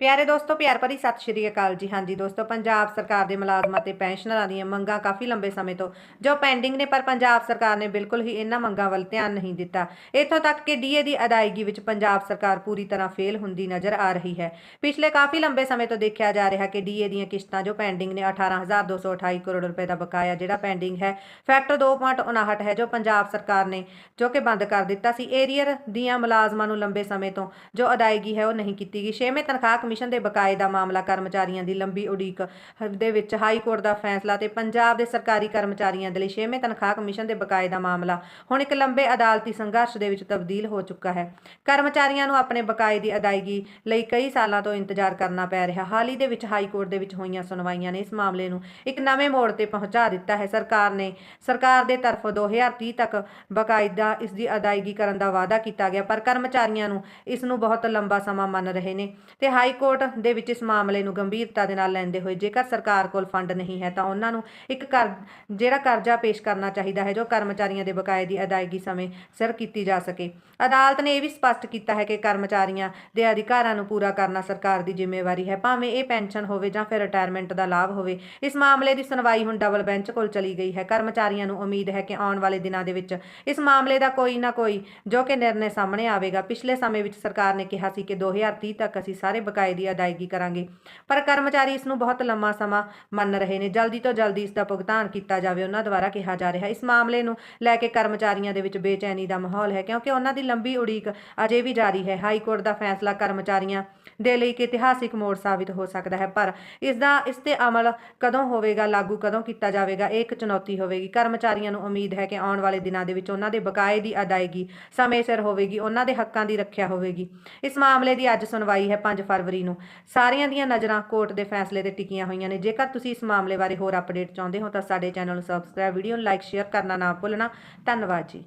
ਪਿਆਰੇ ਦੋਸਤੋ, ਪਿਆਰ ਭਰੀ ਸਤਿ ਸ਼੍ਰੀ ਅਕਾਲ ਜੀ। ਹਾਂਜੀ ਦੋਸਤੋ, ਪੰਜਾਬ ਸਰਕਾਰ ਦੇ ਮੁਲਾਜ਼ਮਾਂ ਤੇ ਪੈਨਸ਼ਨਰਾਂ ਦੀਆਂ ਮੰਗਾਂ ਕਾਫੀ ਲੰਬੇ ਸਮੇਂ ਤੋਂ ਜੋ ਪੈਂਡਿੰਗ ਨੇ, ਪਰ ਪੰਜਾਬ ਸਰਕਾਰ ਨੇ ਬਿਲਕੁਲ ਹੀ ਇਹਨਾਂ ਮੰਗਾਂ ਵੱਲ ਧਿਆਨ ਨਹੀਂ ਦਿੱਤਾ। ਇੱਥੋਂ ਤੱਕ ਕਿ ਡੀਏ ਦੀ ਅਦਾਇਗੀ ਵਿੱਚ ਪੰਜਾਬ ਸਰਕਾਰ ਪੂਰੀ ਤਰ੍ਹਾਂ ਫੇਲ ਹੁੰਦੀ ਨਜ਼ਰ ਆ ਰਹੀ ਹੈ। ਪਿਛਲੇ ਕਾਫੀ ਲੰਬੇ ਸਮੇਂ ਤੋਂ ਦੇਖਿਆ ਜਾ ਰਿਹਾ ਕਿ ਡੀਏ ਦੀਆਂ ਕਿਸ਼ਤਾਂ ਜੋ ਪੈਂਡਿੰਗ ਨੇ 18228 ਕਰੋੜ ਰੁਪਏ ਦਾ ਬਕਾਇਆ ਜਿਹੜਾ ਪੈਂਡਿੰਗ ਹੈ, ਫੈਕਟਰ 2.59 ਹੈ ਜੋ ਪੰਜਾਬ ਸਰਕਾਰ ਨੇ ਜੋ ਕਿ ਬੰਦ ਕਰ ਦਿੱਤਾ ਸੀ। ਏਰੀਅਰ ਦੀਆਂ ਮੁਲਾਜ਼ਮਾਂ ਨੂੰ ਲੰਬੇ ਸਮੇਂ ਤੋਂ ਜੋ ਅਦਾਇਗੀ ਹੈ ਉਹ ਨਹੀਂ ਕੀਤੀ ਗਈ। ਛੇਵੇਂ ਤਨਖਾਹ ਕਮਿਸ਼ਨ ਦੇ ਬਕਾਏ ਦਾ ਮਾਮਲਾ ਕਰਮਚਾਰੀਆਂ ਦੀ ਲੰਬੀ ਉਡੀਕ ਦੇ ਵਿੱਚ ਹਾਈ ਕੋਰਟ ਦਾ ਫੈਸਲਾ ਤੇ ਪੰਜਾਬ ਦੇ ਸਰਕਾਰੀ ਕਰਮਚਾਰੀਆਂ ਦੇ ਲਈ ਛੇਵੇਂ ਤਨਖਾਹ ਕਮਿਸ਼ਨ ਦੇ ਬਕਾਏ ਦਾ ਮਾਮਲਾ। ਹੁਣ ਇੱਕ ਲੰਬੇ ਅਦਾਲਤੀ ਸੰਘਰਸ਼ ਦੇ ਵਿੱਚ ਤਬਦੀਲ ਹੋ ਚੁੱਕਾ ਹੈ। ਕਰਮਚਾਰੀਆਂ ਨੂੰ ਆਪਣੇ ਬਕਾਏ ਦੀ ਅਦਾਇਗੀ ਲਈ ਕਈ ਸਾਲਾਂ ਤੋਂ ਇੰਤਜ਼ਾਰ ਕਰਨਾ ਪੈ ਰਿਹਾ। ਹਾਲ ਹੀ ਦੇ ਵਿੱਚ ਹਾਈ ਕੋਰਟ ਦੇ ਵਿੱਚ ਹੋਈਆਂ ਸੁਣਵਾਈਆਂ ਨੇ ਇਸ ਮਾਮਲੇ ਨੂੰ ਇੱਕ ਨਵੇਂ ਮੋੜ ਤੇ ਪਹੁੰਚਾ ਦਿੱਤਾ ਹੈ। ਸਰਕਾਰ ਨੇ, ਸਰਕਾਰ ਦੇ ਤਰਫੋਂ 2030 ਤੱਕ ਬਕਾਇਦਾ ਇਸ ਦੀ ਅਦਾਇਗੀ ਕਰਨ ਦਾ ਵਾਅਦਾ ਕੀਤਾ ਗਿਆ, ਪਰ ਕਰਮਚਾਰੀਆਂ ਨੂੰ ਇਸ ਨੂੰ ਬਹੁਤ ਲੰਬਾ ਸਮਾਂ ਮੰਨ ਰਹੇ ਨੇ ਤੇ ਹਾਈ ਕੋਰਟ ਦੇ ਵਿੱਚ ਇਸ ਮਾਮਲੇ ਨੂੰ ਗੰਭੀਰਤਾ ਦੇ ਨਾਲ ਲੈਂਦੇ ਹੋਏ ਜੇਕਰ ਸਰਕਾਰ ਕੋਲ ਫੰਡ ਨਹੀਂ ਹੈ ਤਾਂ ਉਹਨਾਂ ਨੂੰ ਇੱਕ ਕਰ ਜਿਹੜਾ ਕਰਜ਼ਾ ਪੇਸ਼ ਕਰਨਾ ਚਾਹੀਦਾ ਹੈ ਜੋ ਕਰਮਚਾਰੀਆਂ ਦੇ ਬਕਾਏ ਦੀ ਅਦਾਇਗੀ ਸਮੇਂ ਸਿਰ ਕੀਤੀ ਜਾ ਸਕੇ। ਅਦਾਲਤ ਨੇ ਇਹ ਵੀ ਸਪਸ਼ਟ ਕੀਤਾ ਹੈ ਕਿ ਕਰਮਚਾਰੀਆਂ ਦੇ ਅਧਿਕਾਰਾਂ ਨੂੰ ਪੂਰਾ ਕਰਨਾ ਸਰਕਾਰ ਦੀ ਜ਼ਿੰਮੇਵਾਰੀ ਹੈ, ਭਾਵੇਂ ਇਹ ਪੈਨਸ਼ਨ ਹੋਵੇ ਜਾਂ ਫਿਰ ਰਿਟਾਇਰਮੈਂਟ ਦਾ ਲਾਭ ਹੋਵੇ। ਇਸ ਮਾਮਲੇ ਦੀ ਸੁਣਵਾਈ ਹੁਣ ਡਬਲ ਬੈਂਚ ਕੋਲ ਚਲੀ ਗਈ ਹੈ। ਕਰਮਚਾਰੀਆਂ ਨੂੰ ਉਮੀਦ ਹੈ ਕਿ ਆਉਣ ਵਾਲੇ ਦਿਨਾਂ ਦੇ ਵਿੱਚ ਇਸ ਮਾਮਲੇ ਦਾ ਕੋਈ ਨਾ ਕੋਈ ਜੋ ਕਿ ਨਿਰਣੇ ਸਾਹਮਣੇ ਆਵੇਗਾ। ਪਿਛਲੇ ਸਮੇਂ ਵਿੱਚ ਸਰਕਾਰ ਨੇ ਕਿਹਾ ਸੀ ਕਿ 2030 ਤੱਕ ਅਸੀਂ ਸਾਰੇ ਬਕਾਏ ਦੀ ਅਦਾਇਗੀ ਕਰਾਂਗੇ। ਪਰ ਕਰਮਚਾਰੀ ਇਸ ਨੂੰ ਬਹੁਤ ਲੰਮਾ ਸਮਾਂ ਮੰਨ ਰਹੇ ਨੇ। ਜਲਦੀ ਤੋਂ ਜਲਦੀ ਇਸ ਦਾ ਭੁਗਤਾਨ ਕੀਤਾ ਜਾਵੇ, ਉਹਨਾਂ ਦੁਆਰਾ ਕਿਹਾ ਜਾ ਰਿਹਾ। ਇਸ ਮਾਮਲੇ ਨੂੰ ਲੈ ਕੇ ਕਰਮਚਾਰੀਆਂ ਦੇ ਵਿੱਚ ਬੇਚੈਨੀ ਦਾ ਮਾਹੌਲ ਹੈ, ਕਿਉਂਕਿ ਉਹਨਾਂ ਦੀ ਲੰਬੀ ਉਡੀਕ ਅਜੇ ਵੀ ਜਾਰੀ ਹੈ। ਹਾਈ ਕੋਰਟ ਦਾ ਫੈਸਲਾ ਕਰਮਚਾਰੀਆਂ ਦੇ ਲਈ ਇੱਕ ਇਤਿਹਾਸਿਕ ਮੋੜ ਸਾਬਿਤ ਹੋ ਸਕਦਾ ਹੈ, ਪਰ ਇਸ ਦਾ, ਇਸ ਤੇ ਅਮਲ ਕਦੋਂ ਹੋਵੇਗਾ, ਲਾਗੂ ਕਦੋਂ ਕੀਤਾ ਜਾਵੇਗਾ, ਇਹ ਇੱਕ ਚੁਣੌਤੀ ਹੋਵੇਗੀ। ਕਰਮਚਾਰੀਆਂ ਨੂੰ ਉਮੀਦ ਹੈ ਕਿ ਆਉਣ ਵਾਲੇ ਦਿਨਾਂ ਦੇ ਵਿੱਚ ਉਹਨਾਂ ਦੇ ਬਕਾਏ ਦੀ ਅਦਾਇਗੀ ਸਮੇਂ ਸਿਰ ਹੋਵੇਗੀ, ਉਹਨਾਂ ਦੇ ਹੱਕਾਂ ਦੀ ਰੱਖਿਆ ਹੋਵੇਗੀ। ਇਸ ਮਾਮਲੇ ਦੀ ਅੱਜ ਸੁਣਵਾਈ ਹੈ 5 ਫਰਵਰੀ ਨੂੰ। ਸਾਰਿਆਂ ਦੀਆਂ ਨਜ਼ਰਾਂ ਕੋਰਟ ਦੇ ਫੈਸਲੇ ਤੇ ਟਿਕੀਆਂ ਹੋਈਆਂ ਨੇ। ਜੇਕਰ ਤੁਸੀਂ ਇਸ ਮਾਮਲੇ ਬਾਰੇ ਹੋਰ ਅਪਡੇਟ ਚਾਹੁੰਦੇ ਹੋ ਤਾਂ ਸਾਡੇ ਚੈਨਲ ਨੂੰ ਸਬਸਕ੍ਰਾਈਬ ਵੀਡੀਓ ਨੂੰ ਲਾਈਕ ਸ਼ੇਅਰ ਕਰਨਾ ਨਾ ਭੁੱਲਣਾ। ਧੰਨਵਾਦ ਜੀ।